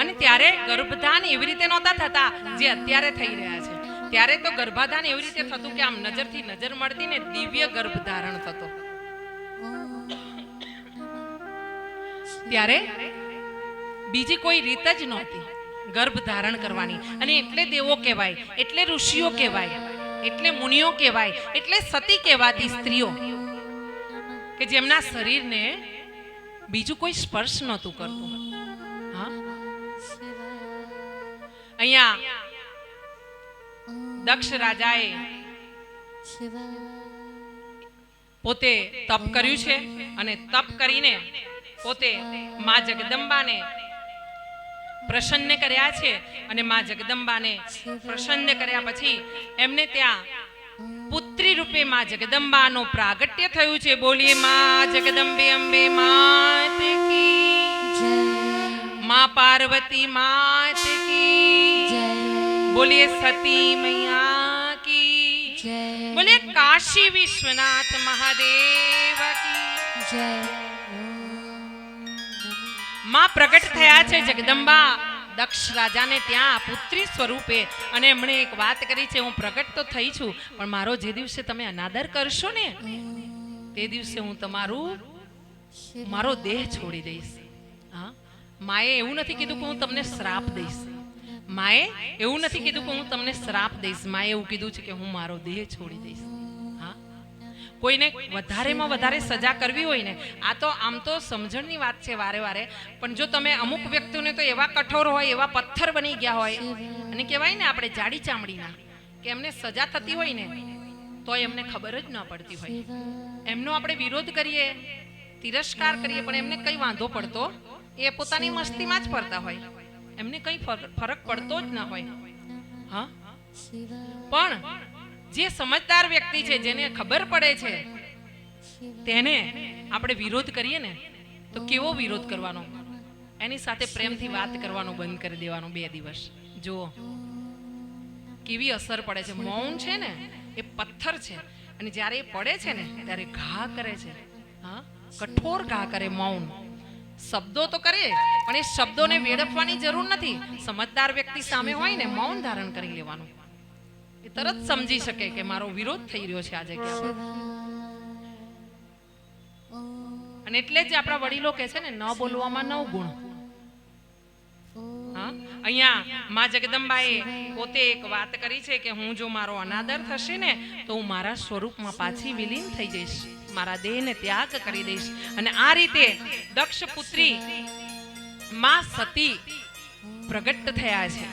અને ત્યારે ગર્ભધાન એવી રીતે નહોતા થતા જે અત્યારે થઈ રહ્યા છે. ત્યારે તો ગર્ભાધાન એવી રીતે થતું કે આમ નજરથી નજર મળતી ને દિવ્ય ગર્ભધારણ થતો. ત્યારે બીજી કોઈ રીત જ નહોતી. ગર્ભ ધારણ કરવાની. અને એટલે દેવો કહેવાય, એટલે ઋષિઓ કહેવાય, એટલે મુનિઓ કહેવાય, એટલે સતી કહેવાતી સ્ત્રીઓ કે જેમના શરીરને બીજું કોઈ સ્પર્શ નહોતું કરતું. અહીંયા દક્ષ રાજાએ પોતે તપ કર્યું છે અને તપ કરીને પોતે મા જગદંબાને પ્રસન્ન કર્યા છે અને મા જગદંબાને પ્રસન્ન કર્યા પછી એમને ત્યાં પુત્રી રૂપે મા જગદંબાનો પ્રાગટ્ય થયું છે. બોલીએ, મા જગદંબે અંબે કી મા પાર્વતી માત કી. બોલીએ સતી મૈયા કી. બોલે કાશી વિશ્વનાથ મહાદેવ કી. માં પ્રગટ થયા છે જગદંબા. દક્ષ રાજાને ત્યાં પુત્રી સ્વરૂપે. અને એમણે એક વાત કરી છે હું પ્રગટ તો થઈ છું પણ મારો જે દિવસે તમે અનાદર કરશો ને તે દિવસે હું તમારું મારો દેહ છોડી દઈશ. હા? માએ એવું નથી કીધું કે હું તમને શ્રાપ દઈશ. માએ એવું નથી કીધું કે હું તમને શ્રાપ દઈશ. માએ એવું કીધું છે કે હું મારો દેહ છોડી દઈશ. હા? કોઈને વધારેમાં વધારે સજા કરવી હોય ને, આ તો આમ તો સમજણની વાત છે વારે વારે. પણ જો તમે અમુક વ્યક્તિઓને તો એવા કઠોર હોય, એવા પથ્થર બની ગયા હોય, અને કહેવાય ને આપણે જાડી ચામડીના, કે એમને સજા થતી હોય ને તો એમને ખબર જ ન પડતી હોય. એમનો આપણે વિરોધ કરીએ, તિરસ્કાર કરીએ, પણ એમને કઈ વાંધો પડતો એ પોતાની મસ્તીમાં જ ફરતા હોય. એમને કઈ ફર- ફરક પડતો જ ના હોય. હા? પણ જે સમજદાર વ્યક્તિ છે, જેને ખબર પડે છે, તેને આપણે વિરોધ કરીએ ને, તો કેવો વિરોધ કરવાનો? એની સાથે પ્રેમથી વાત કરવાનું બંધ કરી દેવાનું બે દિવસ. જુઓ. કેવી અસર પડે છે. મૌન છે ને, એ પથ્થર છે. અને જ્યારે એ પડે છે ને, ત્યારે ઘા કરે છે. હા? કઠોર ઘા કરે મૌન. શબ્દો તો કરે, પણ એ શબ્દોને વેડફવાની જરૂર નથી. સમજદાર વ્યક્તિ સામે હોય ને મૌન ધારણ કરી લેવાનું. એ તરત સમજી શકે કે મારો વિરોધ થઈ રહ્યો છે આ જગ્યા અને એટલે જ આપણા વડીલો કહે છે ને, ન બોલવામાં નવ ગુણ. હા? અહીંયા મા જગદંબાએ પોતે એક વાત કરી છે કે હું જો મારો અનાદર થશે ને, તો હું મારા સ્વરૂપમાં પાછી વિલીન થઈ જઈશ. મારા દેહને ત્યાગ કરી દઈશ. અને આ રીતે દક્ષ પુત્રી માં સતી પ્રગટ થયા છે.